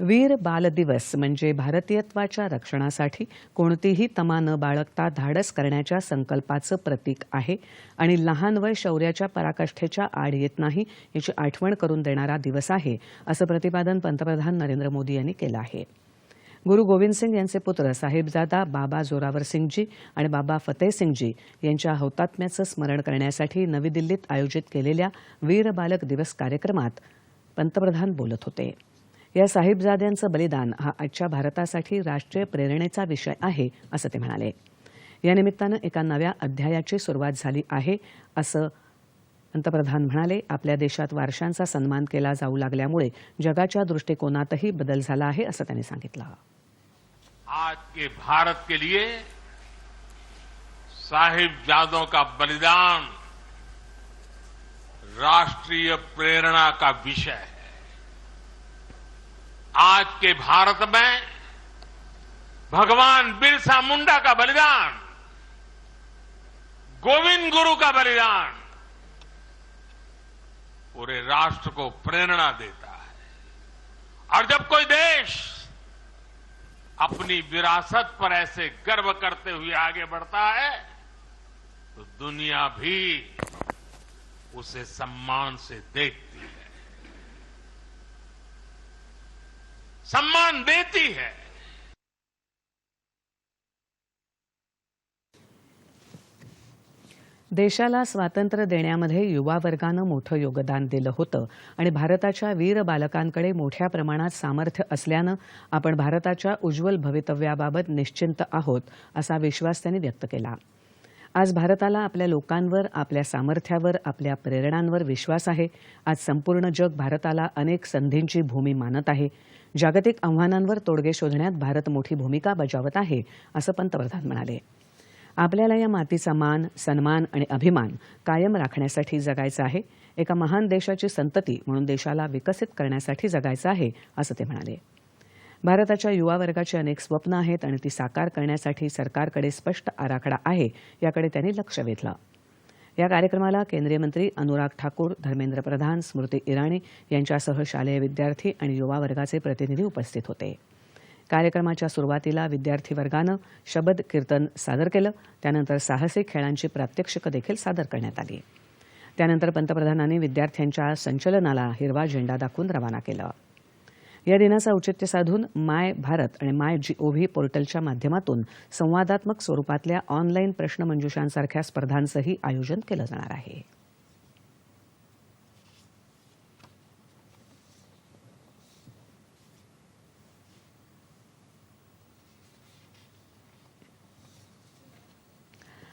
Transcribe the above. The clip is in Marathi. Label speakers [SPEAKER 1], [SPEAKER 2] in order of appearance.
[SPEAKER 1] वीर बाल दिवस म्हणजे भारतीयत्वाच्या रक्षणासाठी कोणतीही तमा न बाळगता धाडस करण्याच्या संकल्पाचं प्रतीक आहे. आणि लहान वय शौर्याच्या पराकाष्ठेच्या आड येत नाही याची आठवण करून देणारा दिवस आहे असं प्रतिपादन पंतप्रधान नरेंद्र मोदी यांनी केलं आहे. गुरु गोविंद सिंग यांचे पुत्र साहेबजादा बाबा जोरावर सिंगजी आणि बाबा फतेहसिंगजी यांच्या हौतात्म्याचं स्मरण करण्यासाठी नवी दिल्लीत आयोजित केलेल्या वीर बालक दिवस कार्यक्रमात पंतप्रधान बोलत होते. या साहिबजाद्यांचं बलिदान हा आजच्या भारतासाठी राष्ट्रीय प्रेरणेचा विषय आहे असं ते म्हणाले. या निमित्तानं एका नव्या अध्यायाची सुरुवात झाली आहे असं पंतप्रधान म्हणाले. आपल्या देशात वारशांचा सन्मान केला जाऊ लागल्यामुळे जगाच्या दृष्टिकोनातही बदल झाला आहे असं त्यांनी सांगितलं.
[SPEAKER 2] आज के भारत के लिए साहिबजादों का बलिदान राष्ट्रीय प्रेरणा का विषय है। आज के भारत में भगवान बिरसा मुंडा का बलिदान, गोविंद गुरु का बलिदान पूरे राष्ट्र को प्रेरणा देता है। और जब कोई देश अपनी विरासत पर ऐसे गर्व करते हुए आगे बढ़ता है तो दुनिया भी उसे सम्मान से देखती है। सम्मान देती है।
[SPEAKER 1] देशाला स्वातंत्र्य देण्यामध्ये युवा वर्गानं मोठं योगदान दिलं होतं आणि भारताच्या वीर बालकांकडे मोठ्या प्रमाणात सामर्थ्य असल्यानं आपण भारताच्या उज्ज्वल भवितव्याबाबत निश्चिंत आहोत असा विश्वास त्यांनी व्यक्त केला. आज भारताला आपल्या लोकांवर आपल्या सामर्थ्यावर आपल्या प्रेरणांवर विश्वास आहे. आज संपूर्ण जग भारताला अनेक संधींची भूमी मानत आहे. जागतिक आव्हानांवर तोडगे शोधण्यात भारत मोठी भूमिका बजावत आहे असं पंतप्रधान म्हणाले. आपल्याला या मातीचा मान सन्मान आणि अभिमान कायम राखण्यासाठी जगायचं आहे. एका महान देशाची संतती म्हणून देशाला विकसित करण्यासाठी जगायचं आहे असं ते म्हणाले. भारताच्या युवा वर्गाची अनेक स्वप्न आहेत आणि ती साकार करण्यासाठी सरकारकडे स्पष्ट आराखडा आहे याकडे त्यांनी लक्ष वेधलं. या कार्यक्रमाला केंद्रीय मंत्री अनुराग ठाकूर धर्मेंद्र प्रधान स्मृती इराणी यांच्यासह शालेय विद्यार्थी आणि युवा वर्गाचे प्रतिनिधी उपस्थित होते. कार्यक्रमाच्या सुरुवातीला विद्यार्थी वर्गानं शबद कीर्तन सादर केलं त्यानंतर साहसी खेळांची प्रात्यक्षिकं देखील सादर करण्यात आली. त्यानंतर पंतप्रधानांनी विद्यार्थ्यांच्या संचलनाला हिरवा झेंडा दाखवून रवाना केलं. या दिनाचं औचित्य साधून माय भारत आणि माय जीओव्ही पोर्टलच्या माध्यमातून संवादात्मक स्वरूपातल्या ऑनलाईन प्रश्नमंजुषांसारख्या स्पर्धांचंही आयोजन केलं जाणार आहे.